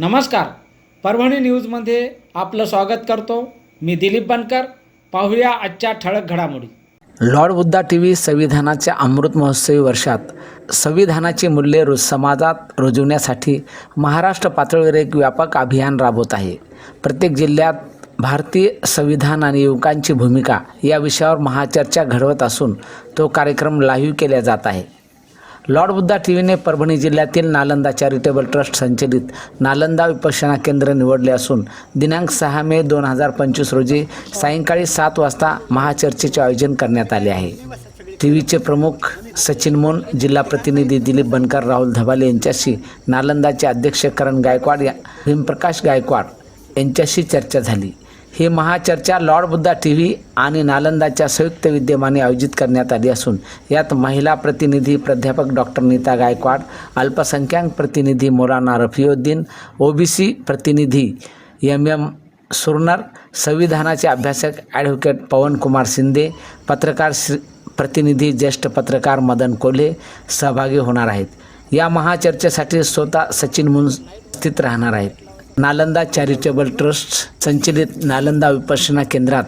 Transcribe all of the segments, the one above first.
नमस्कार. परभणी न्यूजमध्ये आपलं स्वागत करतो. मी दिलीप बनकर. पाहूया आजच्या ठळक घडामोडी. लॉर्ड बुद्धा टी व्ही संविधानाच्या अमृत महोत्सवी वर्षात संविधानाची मूल्ये रोज समाजात रुजवण्यासाठी महाराष्ट्र पातळीवर एक व्यापक अभियान राबवत आहे. प्रत्येक जिल्ह्यात भारतीय संविधान आणि युवकांची भूमिका या विषयावर महाचर्चा घडवत असून तो कार्यक्रम लाईव्ह केला जात आहे. लॉर्ड बुद्धा टी व्हीने परभणी जिल्ह्यातील नालंदा चॅरिटेबल ट्रस्ट संचलित नालंदा विपश्यना केंद्र निवडले असून दिनांक सहा मे दोन हजार पंचवीस रोजी सायंकाळी सात वाजता महाचर्चेचे आयोजन करण्यात आले आहे. टी व्हीचे प्रमुख सचिन मोन जिल्हा प्रतिनिधी दिलीप बनकर राहुल धबाले यांच्याशी नालंदाचे अध्यक्ष करण गायकवाड या भीमप्रकाश गायकवाड यांच्याशी चर्चा झाली. ही महाचर्चा लॉर्ड बुद्धा टी व्ही आणि नालंदाच्या संयुक्त विद्यमाने आयोजित करण्यात आली असून यात महिला प्रतिनिधी प्राध्यापक डॉक्टर नीता गायकवाड अल्पसंख्याक प्रतिनिधी मौलाना रफियुद्दीन ओबीसी प्रतिनिधी एम एम सुरनर संविधानाचे अभ्यासक ॲडव्होकेट पवनकुमार शिंदे पत्रकार श्री प्रतिनिधी ज्येष्ठ पत्रकार मदन कोल्हे सहभागी होणार आहेत. या महाचर्चेसाठी स्वतः सचिन मुन स्थित राहणार आहेत. नालंदा चॅरिटेबल ट्रस्ट संचलित नालंदा विपश्यना केंद्रात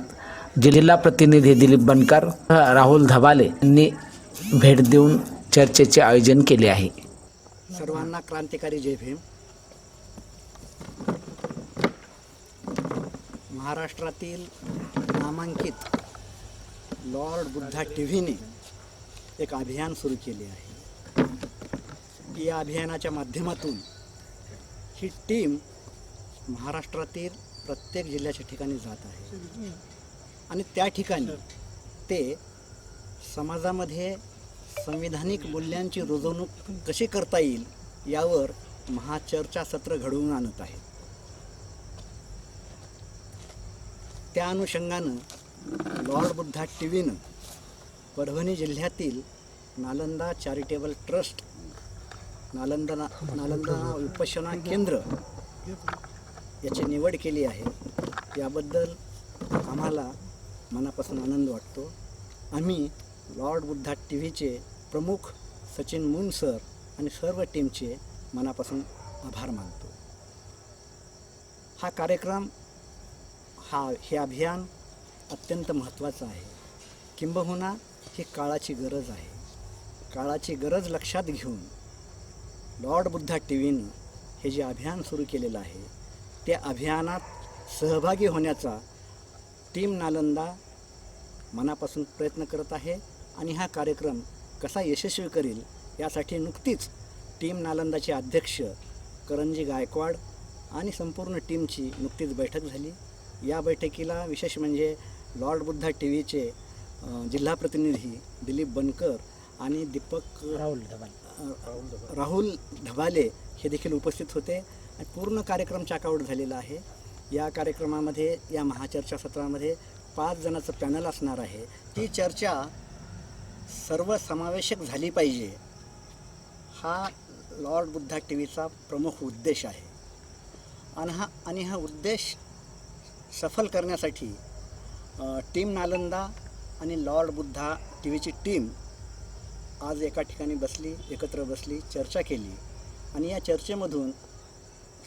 जिल्हा प्रतिनिधी दिलीप बनकर राहुल धबाले यांनी भेट देऊन चर्चेचे आयोजन केले आहे. सर्वांना क्रांतिकारी जय भीम. महाराष्ट्रातील नामांकित लॉर्ड बुद्धा टी व्हीने एक अभियान सुरू केले आहे. या अभियानाच्या माध्यमातून ही टीम महाराष्ट्रातील प्रत्येक जिल्ह्याच्या ठिकाणी जात आहे. आणि त्या ठिकाणी ते समाजामध्ये संविधानिक मूल्यांची रुजवणूक कशी करता येईल यावर महाचर्चा सत्र घडवून आणत आहे. त्या अनुषंगानं लॉर्ड बुद्धा टी व्हीनं परभणी जिल्ह्यातील नालंदा चॅरिटेबल ट्रस्ट नालंदा नालंदा उपासना केंद्र याची निवड केली आहे. याबद्दल आम्हाला मनापासून आनंद वाटतो. आम्ही लॉर्ड बुद्धा टी व्हीचे प्रमुख सचिन मून सर आणि सर्व टीमचे मनापासून आभार मानतो. हा कार्यक्रम हा हे अभियान अत्यंत महत्त्वाचं आहे. किंबहुना ही काळाची गरज आहे. काळाची गरज लक्षात घेऊन लॉर्ड बुद्धा टी व्हीनं हे जे अभियान सुरू केलेलं आहे त्या अभियानात सहभागी होण्याचा टीम नालंदा मनापासून प्रयत्न करत आहे आणि हा कार्यक्रम कसा यशस्वी करेल यासाठी नुकतीच टीम नालंदाचे अध्यक्ष करंजी गायकवाड आणि संपूर्ण टीमची नुकतीच बैठक झाली. या बैठकीला विशेष म्हणजे लॉर्ड बुद्धा टी व्हीचे जिल्हा प्रतिनिधी दिलीप बनकर आणि दीपक राहुल धबाले राहुल ढबाले हे देखील उपस्थित होते. आणि पूर्ण कार्यक्रम चाकावड झालेला आहे. या कार्यक्रमामध्ये या महाचर्चा सत्रामध्ये पाच जणाचं पॅनल असणार आहे. ती चर्चा सर्वसमावेशक झाली पाहिजे. हा लॉर्ड बुद्धा टी व्हीचा प्रमुख उद्देश आहे. आणि हा आणि हा उद्देश सफल करण्यासाठी टीम नालंदा आणि लॉर्ड बुद्धा टी व्हीची टीम आज एका ठिकाणी बसली एकत्र बसली चर्चा केली. आणि या चर्चेमधून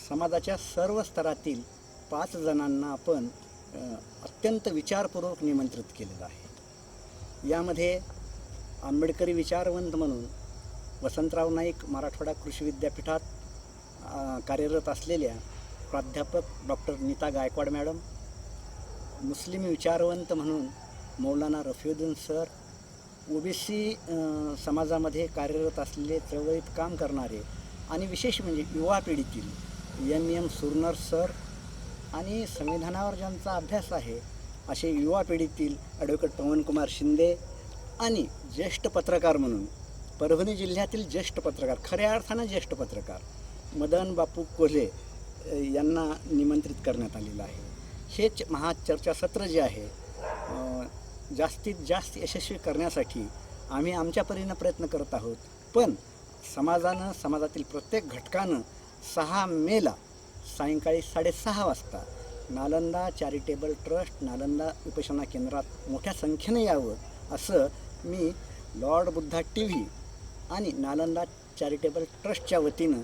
समाजाच्या सर्व स्तरातील पाच जणांना आपण अत्यंत विचारपूर्वक निमंत्रित केलेलं आहे. यामध्ये आंबेडकरी विचारवंत म्हणून वसंतराव नाईक मराठवाडा कृषी विद्यापीठात कार्यरत असलेल्या प्राध्यापक doctor Nita Gaikwad madam Muslim विचारवंत म्हणून मौलाना रफिउद्दीन सर ओबीसी समाजामध्ये कार्यरत असलेले चळवळीत काम करणारे आणि विशेष म्हणजे युवा पिढीतील एम एम. सुरनर सर आणि संविधानावर ज्यांचा अभ्यास आहे असे युवा पिढीतील ॲडव्होकेट पवनकुमार शिंदे आणि ज्येष्ठ पत्रकार म्हणून परभणी जिल्ह्यातील ज्येष्ठ पत्रकार खऱ्या अर्थानं ज्येष्ठ पत्रकार मदन बापू कोल्हे यांना निमंत्रित करण्यात आलेलं आहे. हे च महाचर्चासत्र जे आहे जास्तीत जास्त यशस्वी करण्यासाठी आम्ही आमच्या परीनं प्रयत्न करत आहोत. पण समाजानं समाजातील प्रत्येक घटकानं सहा मेला सायंकाळी साडेसहा वाजता. नालंदा चॅरिटेबल ट्रस्ट नालंदा उपोषणा केंद्रात मोठ्या संख्येनं यावं असं मी लॉर्ड बुद्धा टी व्ही आणि नालंदा चॅरिटेबल ट्रस्टच्या वतीनं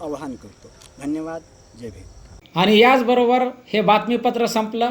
आवाहन करतो. धन्यवाद. जय भीम. आणि याचबरोबर हे बातमीपत्र संपलं.